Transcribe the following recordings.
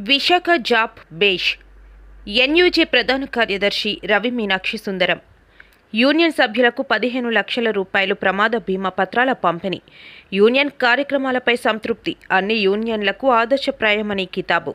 Visakha job బేష్. ఎన్యూజే ప్రధాన కార్యదర్శి రవి మీనాక్షి సుందరం. Union సభ్యులకు పదిహేను లక్షల రూపాయలు ప్రమాద బీమా పత్రాల పంపిణీ. యూనియన్ కార్యక్రమాలపై సంతృప్తి అన్ని యూనియన్లకు ఆదర్శప్రాయమని కితాబు.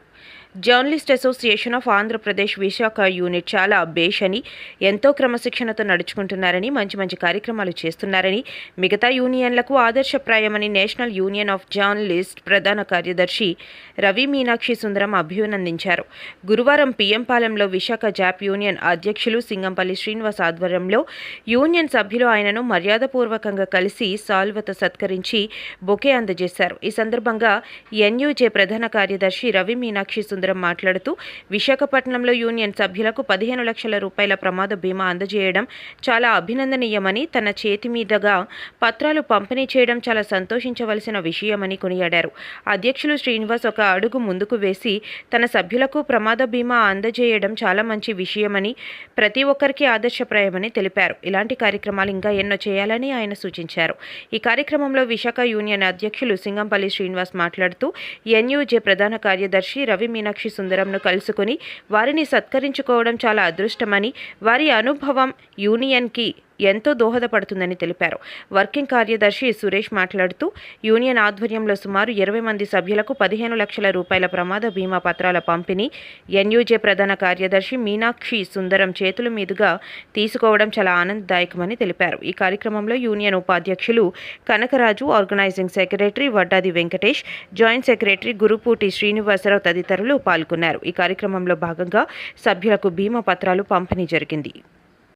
Journalist association of Andhra Pradesh Visakha unit చాలా బేష్ అని ఎంతో క్రమశిక్షణతో నడుచుకుంటున్నారని మంచి మంచి కార్యక్రమాలు చేస్తున్నారని మిగతా యూనియన్లకు ఆదర్శప్రాయమని నేషనల్ యూనియన్ ఆఫ్ జర్నలిస్ట్ ప్రధాన కార్యదర్శి రవి మీనాక్షి సుందరం అభినందించారు. గురువారం పిఎంపాలెంలో విశాఖ జాప్ యూనియన్ అధ్యక్షులు సింగంపల్లి శ్రీనివాస్ ఆధ్వర్యంలో యూనియన్ సభ్యులు ఆయనను మర్యాదపూర్వకంగా కలిసి సాల్వతో సత్కరించి బొకే అందజేశారు. ఈ సందర్భంగా ఎన్యూజే ప్రధాన కార్యదర్శి రవి మీనాక్షి సుందరం మాట్లాడుతూ విశాఖపట్నంలో యూనియన్ సభ్యులకు పదిహేను లక్షల రూపాయల ప్రమాద బీమా అందజేయడం చాలా అభినందనీయమని తన చేతి మీదుగా పత్రాలు పంపిణీ చేయడం చాలా సంతోషించవలసిన విషయమని కొనియాడారు. అధ్యక్షులు శ్రీనివాస్ ఒక అడుగు ముందుకు వేసి తన సభ్యులకు ప్రమాద బీమా అందజేయడం చాలా మంచి విషయమని ప్రతి ఒక్కరికి ఆదర్శప్రాయమని తెలిపారు. ఇలాంటి కార్యక్రమాలు ఇంకా ఎన్నో చేయాలని ఆయన సూచించారు. ఈ కార్యక్రమంలో విశాఖ యూనియన్ అధ్యక్షులు సింగంపల్లి శ్రీనివాస్ మాట్లాడుతూ ఎన్యూజే ప్రధాన కార్యదర్శి రవి మీనాక్షి సుందరంను కలుసుకుని వారిని సత్కరించుకోవడం చాలా అదృష్టమని వారి అనుభవం యూనియన్కి ఎంతో దోహదపడుతుందని తెలిపారు. వర్కింగ్ కార్యదర్శి సురేష్ మాట్లాడుతూ యూనియన్ ఆధ్వర్యంలో సుమారు ఇరవై మంది సభ్యులకు పదిహేను లక్షల రూపాయల ప్రమాద బీమా పత్రాల పంపిణీ ఎన్యూజే ప్రధాన కార్యదర్శి మీనాక్షి సుందరం చేతుల మీదుగా తీసుకోవడం చాలా ఆనందదాయకమని తెలిపారు. ఈ కార్యక్రమంలో యూనియన్ ఉపాధ్యక్షులు Kanakaraju organising secretary Vaddadi Venkatesh joint secretary Guruputi Srinivasarao తదితరులు పాల్గొన్నారు. ఈ కార్యక్రమంలో భాగంగా సభ్యులకు బీమా పత్రాలు పంపిణీ జరిగింది.